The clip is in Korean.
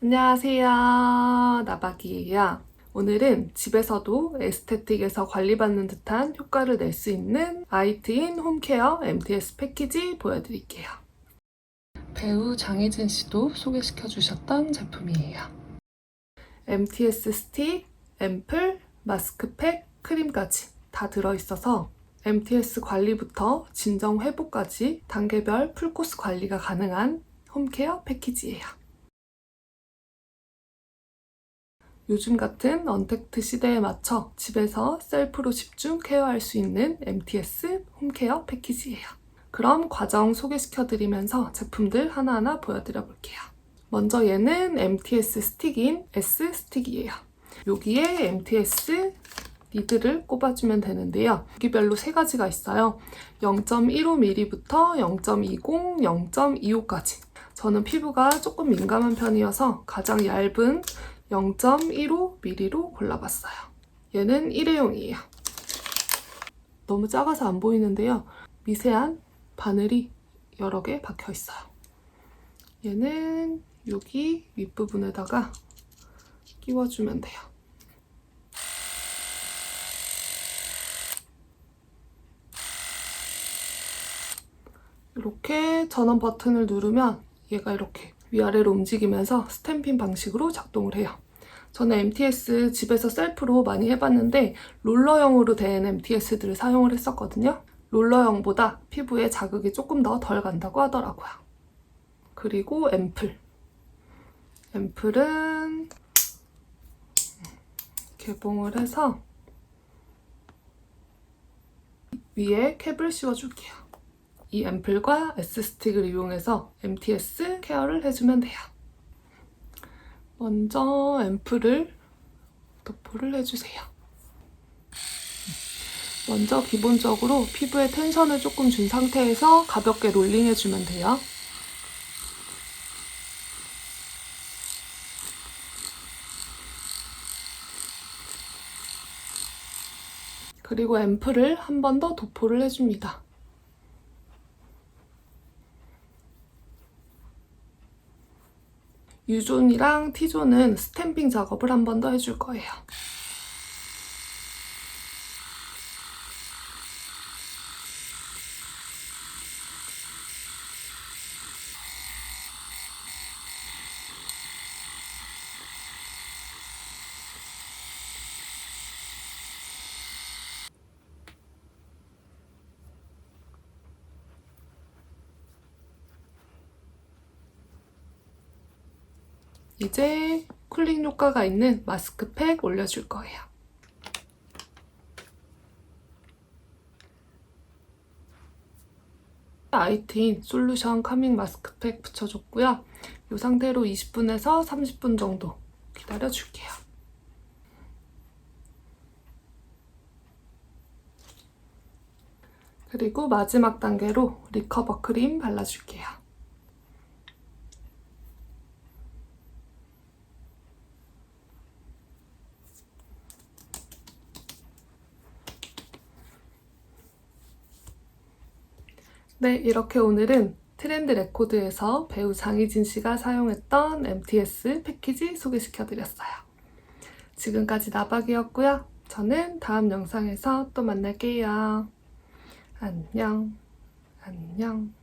안녕하세요. 나박이에요. 오늘은 집에서도 에스테틱에서 관리받는 듯한 효과를 낼 수 있는 아이트인 홈케어 MTS 패키지 보여드릴게요. 배우 장혜진 씨도 소개시켜 주셨던 제품이에요. MTS 스틱, 앰플, 마스크팩, 크림까지 다 들어있어서 MTS 관리부터 진정 회복까지 단계별 풀코스 관리가 가능한 홈케어 패키지예요. 요즘 같은 언택트 시대에 맞춰 집에서 셀프로 집중 케어할 수 있는 MTS 홈케어 패키지예요. 그럼 과정 소개시켜드리면서 제품들 하나하나 보여드려 볼게요. 먼저 얘는 MTS 스틱인 S 스틱이에요. 여기에 MTS 니드를 꼽아주면 되는데요. 여기별로 세 가지가 있어요. 0.15mm부터 0.20, 0.25까지. 저는 피부가 조금 민감한 편이어서 가장 얇은 0.15mm로 골라봤어요. 얘는 일회용이에요. 너무 작아서 안 보이는데요. 미세한 바늘이 여러 개 박혀 있어요. 얘는 여기 윗부분에다가 끼워주면 돼요. 이렇게 전원 버튼을 누르면 얘가 이렇게 위아래로 움직이면서 스탬핑 방식으로 작동을 해요. 저는 MTS 집에서 셀프로 많이 해봤는데 롤러형으로 된 MTS들을 사용을 했었거든요. 롤러형보다 피부에 자극이 조금 더 덜 간다고 하더라고요. 그리고 앰플. 앰플은 개봉을 해서 위에 캡을 씌워줄게요. 이 앰플과 S스틱을 이용해서 MTS 케어를 해주면 돼요. 먼저 앰플을 도포를 해주세요. 먼저 기본적으로 피부에 텐션을 조금 준 상태에서 가볍게 롤링해주면 돼요. 그리고 앰플을 한 번 더 도포를 해줍니다. U존이랑 T존은 스탬핑 작업을 한 번 더 해줄 거예요. 이제 쿨링 효과가 있는 마스크팩 올려줄 거예요. 아이틴 솔루션 카밍 마스크팩 붙여줬고요. 이 상태로 20분에서 30분 정도 기다려줄게요. 그리고 마지막 단계로 리커버 크림 발라줄게요. 네, 이렇게 오늘은 트렌드 레코드에서 배우 장희진 씨가 사용했던 MTS 패키지 소개시켜드렸어요. 지금까지 나박이었고요. 저는 다음 영상에서 또 만날게요. 안녕, 안녕.